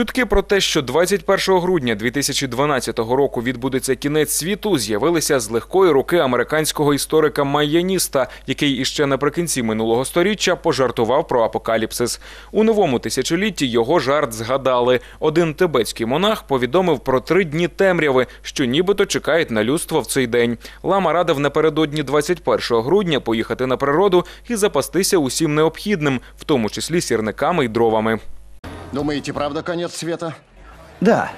Чутки про те, що 21 грудня 2012 року відбудеться кінець світу, з'явилися з легкої руки американського історика майяніста, який іще наприкінці минулого сторіччя пожартував про апокаліпсис. У новому тисячолітті його жарт згадали. Один тибетський монах повідомив про три дні темряви, що нібито чекають на людство в цей день. Лама радив напередодні 21 грудня поїхати на природу і запастися усім необхідним, в тому числі сірниками й дровами. Думаете, правда конец света? Да,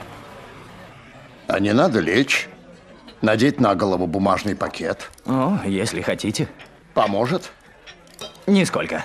А не надо лечь, надеть на голову бумажный пакет. о, если хотите. Поможет? Нисколько.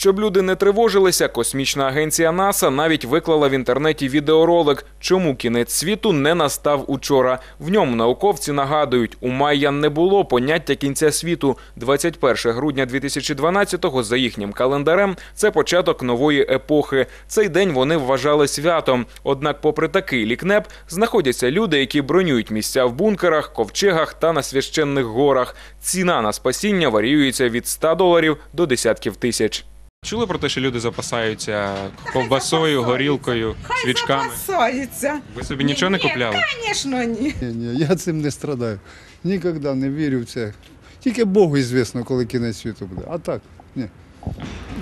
Щоб люди не тривожилися, космічна агенція НАСА навіть виклала в інтернеті відеоролик, чому кінець світу не настав учора. В ньому науковці нагадують, у Майян не було поняття кінця світу. 21 грудня 2012-го, за їхнім календарем, це початок нової епохи. Цей день вони вважали святом. Однак, попри такий лікнеп, знаходяться люди, які бронюють місця в бункерах, ковчегах та на священних горах. Ціна на спасіння варіюється від 100 доларів до десятків тисяч. Чули про те, що люди запасаються ковбасою, горілкою, свічками? Запасаються. Ви собі нічого не купляли? Звісно, ні. Ні, ні, я цим не страдаю. Ніколи не вірю в це. Тільки Богу звісно, коли кінець світу буде. А так, ні.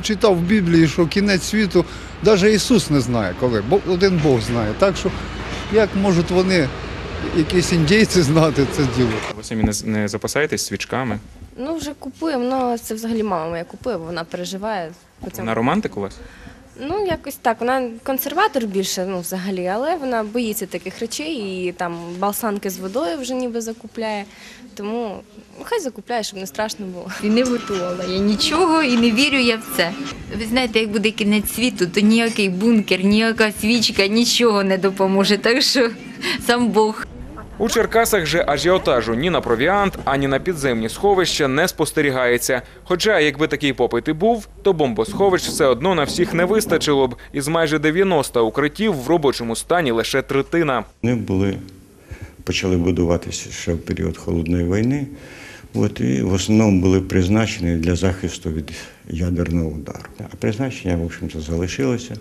Читав в Біблії, що кінець світу, навіть Ісус не знає коли, бо один Бог знає. Так що, як можуть вони, якісь індійці, знати це діло? Ви самі не, не запасаєтесь свічками? Ну, вже купуємо, але це взагалі мама моя купує, бо вона переживає по цьому. На романтик у вас? Ну, якось так. Вона консерватор більше, ну, взагалі, але вона боїться таких речей і там балсанки з водою вже ніби закупляє. Тому ну, хай закупляє, щоб не страшно було. І не готувала я нічого і не вірю я в це. Ви знаєте, як буде кінець світу, то ніякий бункер, ніяка свічка нічого не допоможе. Так що сам Бог. У Черкасах же ажіотажу ні на провіант, ані на підземні сховища не спостерігається. Хоча, якби такий попит і був, то бомбосховищ все одно на всіх не вистачило б. Із майже 90 укриттів в робочому стані лише третина. Вони були, почали будуватися ще в період холодної війни. От, і в основному були призначені для захисту від ядерного удару. А призначення, в общем-то, залишилося,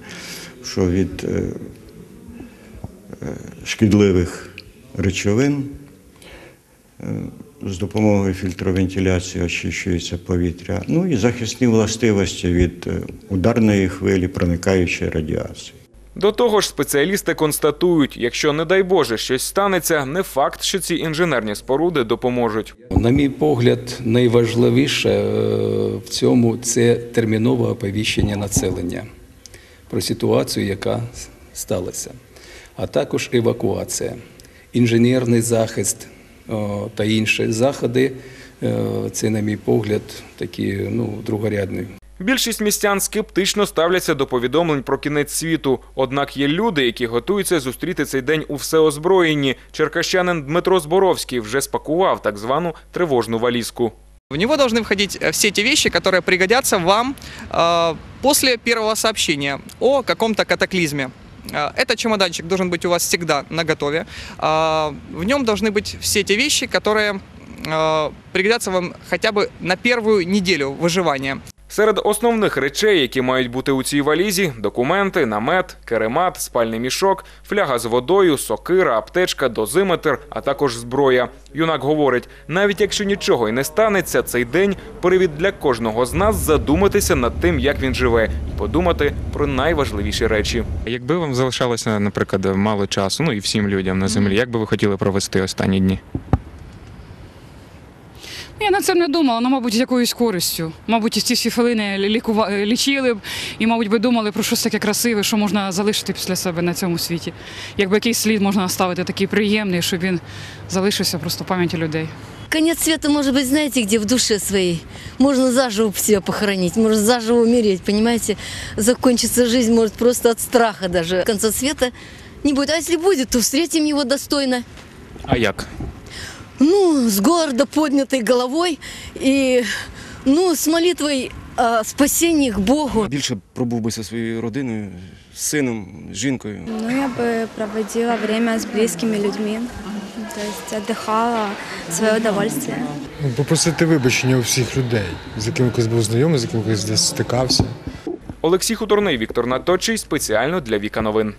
що від е, е, шкідливих речовин е, з допомогою фільтровентиляції очищується повітря. Ну і захисні властивості від е, ударної хвилі, проникаючої радіації. До того ж, спеціалісти констатують, якщо, не дай Боже, щось станеться, не факт, що ці інженерні споруди допоможуть. На мій погляд, найважливіше е, в цьому це термінове оповіщення населення про ситуацію, яка сталася, а також евакуація, інженерний захист о, та інші заходи. е, Це, на мій погляд, такі ну, другорядні. Більшість містян скептично ставляться до повідомлень про кінець світу. Однак є люди, які готуються зустріти цей день у всеозброєнні. Черкащанин Дмитро Зборовський вже спакував так звану тривожну валізку. В него должны входить э, все те вещи, которые пригодятся вам э, после первого сообщения о каком-то катаклизме. Э, Этот чемоданчик должен быть у вас всегда наготове. Э, В нем должны быть все те вещи, которые э, пригодятся вам хотя бы на первую неделю выживания. Серед основних речей, які мають бути у цій валізі: документи, намет, керемат, спальний мішок, фляга з водою, сокира, аптечка, дозиметр, а також зброя. Юнак говорить: навіть якщо нічого й не станеться, цей день привід для кожного з нас задуматися над тим, як він живе, і подумати про найважливіші речі. Якби вам залишалося, наприклад, мало часу, ну і всім людям на землі, як би ви хотіли провести останні дні? Я на це не думала, ну, мабуть, з якоюсь користю. Мабуть, ці всі хвилини лікува... лічили б і, мабуть, би думали про щось таке красиве, що можна залишити після себе на цьому світі. Якби якийсь слід можна оставити такий приємний, щоб він залишився просто в пам'яті людей. Конец света может быть, знаете, где в душе своей. Можно заживо себя похоронить, можно заживо умереть, понимаете? Закончится жизнь может просто от страха даже. Конца света не будет. А если будет, то встретим его достойно. А як? Ну, с гордо поднятой головой и, ну, с молитвой о спасении к Богу. Більше пробув би зі своєю родиною, з сином, з жінкою. Ну, я би проводила время з близькими людьми, тобто віддихала, своє удовольствие. Попросити вибачення у всіх людей, з якими колись був знайомий, з якими колись десь стикався. Олексій Хуторний, Віктор Наточий. Спеціально для Віка Новин.